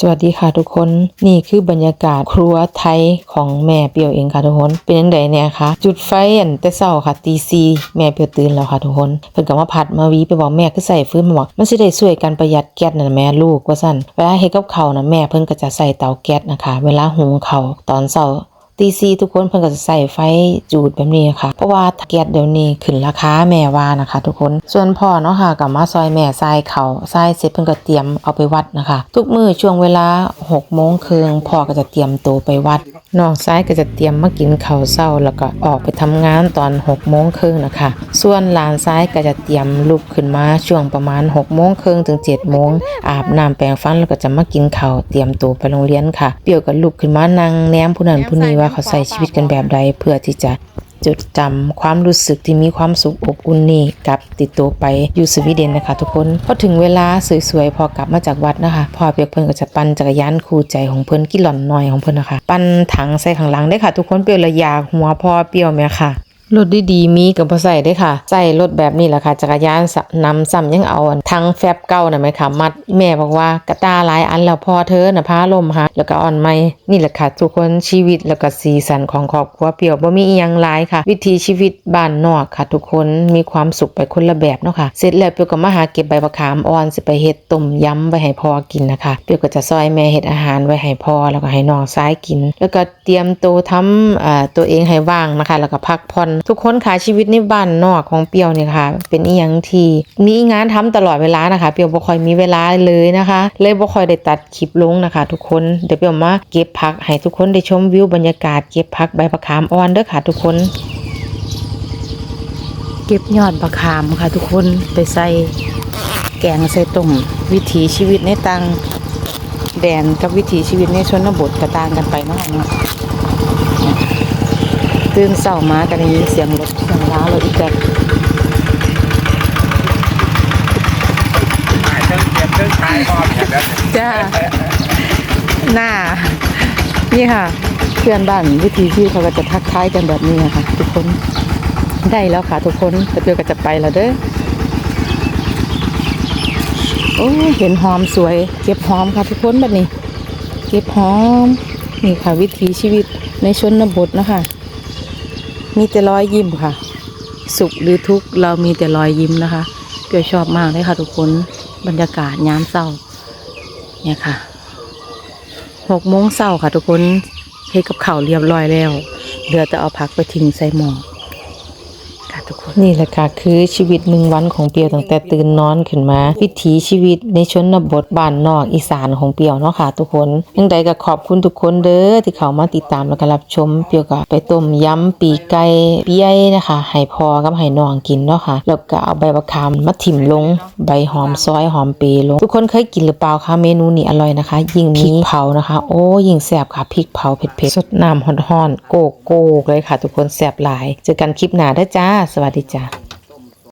สวัสดีค่ะทุกคนนี่คือบรรยากาศครัวไทยของแม่เปียวเองค่ะทุกคน เป็นยังไงเนี่ยคะจุดไฟอันแต่เศร้าค่ะตีซีแม่เปียวตื่นแล้วค่ะทุกคนเพิ่นกับมาผัดมาวีไปบอกแม่คือใส่ฟืนมาบอกมันสิได้ช่วยกันประหยัดแก๊สน่ะแม่ลูกว่าสั่นเวลาเฮ็ดกับข้าน่ะแม่เพิ่นก็จะใส่เตาแก๊สนะคะ เวลาหุงเขาตอนเช้า ตีซีทุกคนเพิ่นก็จะใส่ไฟจูดแบบนี้ค่ะ เพราะว่าแก๊สเดี๋ยวนี้ขึ้นราคาแม่ว่านะคะ ทุกคนส่วนพ่อเนาะค่ะกับมาซอยแม่ทรายเขาทรายเสร็จเพิ่นก็เตรียมเอาไปวัดนะคะ ทุกมือช่วงเวลา6โมงครึ่งพ่อก็จะเตรียมตัวไปวัดน้องซ้ายก็จะเตรียมมากินข้าวเช้าแล้วก็ออกไปทำงานตอน6โมงครึ่งนะคะ ส่วนหลานซ้ายก็จะเตรียมลุกขึ้นมาช่วงประมาณ6โมงครึ่งถึง7โมงอาบน้ำแปรงฟันแล้วก็จะมากินข้าวเตรียมตัวไปโรงเรียนค่ะ เปียวก็ลุกขึ้นมานั่งแนมผู้นั้นผู้นี้ว่าเขาใส่ชีวิตกันแบบใดเพื่อที่จะจดจำความรู้สึกที่มีความสุขอบอุ่นนี่กลับติดตัวไปอยู่สวีเดนนะคะทุกคนพอถึงเวลาสวยๆพอกลับมาจากวัดนะคะพ่อเปียกเพิ่นก็จะปั่นจักรยานคู่ใจของเพิ่นกิหล่อนน้อยของเพิ่นนะคะ ปั่นถังใส่ข้างหลังได้ค่ะ ทุกคนเปียวระยาหัวพ่อเปียวแม่ค่ะ รถดีๆมีกับบ่ใส่ได้ค่ะ ใส่รถแบบนี้แหละค่ะ จักรยานนำซ้ำยังเอาอันทั้งแฟบเก่าน่ะไหมคะมัดแม่บอกว่ากระตาหลายอันแล้วพอเธอน่ะพาลมค่ะแล้วก็อ่อนไม้นี่แหละค่ะ ทุกคนชีวิตแล้วก็สีสันของครอบครัวเปียวบ่มีอีหยังหลายค่ะ วิถีชีวิตบ้านนอกค่ะ ทุกคนมีความสุขไปคนละแบบเนาะค่ะ เสร็จแล้วเปียวก็มาหาเก็บใบมะขามอ่อนสิไปเฮ็ดต้มยำไว้ให้พ่อกินนะคะ เปียวก็จะซอยแม่เฮ็ดอาหารไว้ให้พ่อแล้วก็ให้น้องซ้ายกิน แล้วก็เตรียมตัวทำอ่าตัวเองให้ว่างนะคะ แล้วก็พักผ่อนทุกคนค่ะชีวิตในบ้านนอกของเปียวเนี่ยค่ะ เป็นอีหยังที่มีงานทำตลอดเวลานะคะ เปียวบ่ค่อยมีเวลาเลยนะคะ เลยบ่ค่อยได้ตัดคลิปลงนะคะ ทุกคนเดี๋ยวเปียวมาเก็บผักให้ทุกคนได้ชมวิวบรรยากาศเก็บผักใบมะขามอ่อนเด้อค่ะ ทุกคน เก็บยอดมะขามค่ะ ทุกคนไปใส่แกงใส่ต้มวิถีชีวิตในต่างแดนกับวิถีชีวิตในชนบทก็ต่างกันไปเนาะเนาะ ตื่นเช้ามากันนี้เสียงรถเสียงล้ารถอีกแกถ่ายเครื่องเตรียมเครื่องถ่ายพร้อมกันแล้วจ้าหน้า นี่ค่ะ เพื่อนบ้านวิธีชีวิตเขาก็จะทักทายกันแบบนี้ค่ะ ทุกคนได้แล้วค่ะ ทุกคนแต่เปียวก็จะไปแล้วเด้อโอ้เห็นหอมสวย เก็บหอมค่ะทุกคนแบบนี้ เก็บหอม นี่ค่ะวิถีชีวิตในชนบทนะคะ มีแต่รอยยิ้มค่ะ สุขหรือทุกข์เรามีแต่รอยยิ้มนะคะเกียวชอบมากเลยค่ะทุกคนบรรยากาศยามเศร้า เนี่ยค่ะหกโมงเศร้าค่ะทุกคนเฮกับข่าวเรียบร้อยแล้วเหลือจะเอาผักไปทิ้งใส่หม้อ ทุกคน นี่แหละค่ะคือชีวิตหนึ่งวันของเปียวตั้งแต่ตื่นนอนขึ้นมาวิถีชีวิตในชนบทบ้านนอกอีสานของเปียวเนาะค่ะ ทุกคนยังใดก็ขอบคุณทุกคนเด้อที่เข้ามาติดตามแล้วก็รับชม เปียวก็ไปต้มยำปีกไก่เปียยนะคะให้พอกับให้น้องกินเนาะค่ะแล้วก็เอาใบมะขามมาถิ่มลงใบหอมซอยหอมเปรย์ลงทุกคนเคยกินหรือเปล่าคะเมนูนี้อร่อยนะคะ ยิ่งพริกเผานะคะ โอ้ยิ่งแซ่บค่ะพริกเผาเผ็ดๆสดน้ำฮอนๆโกโก้เลยค่ะ ทุกคนแซ่บหลายเจอกันคลิปหน้าเด้อจ้าสวัสดีจ้า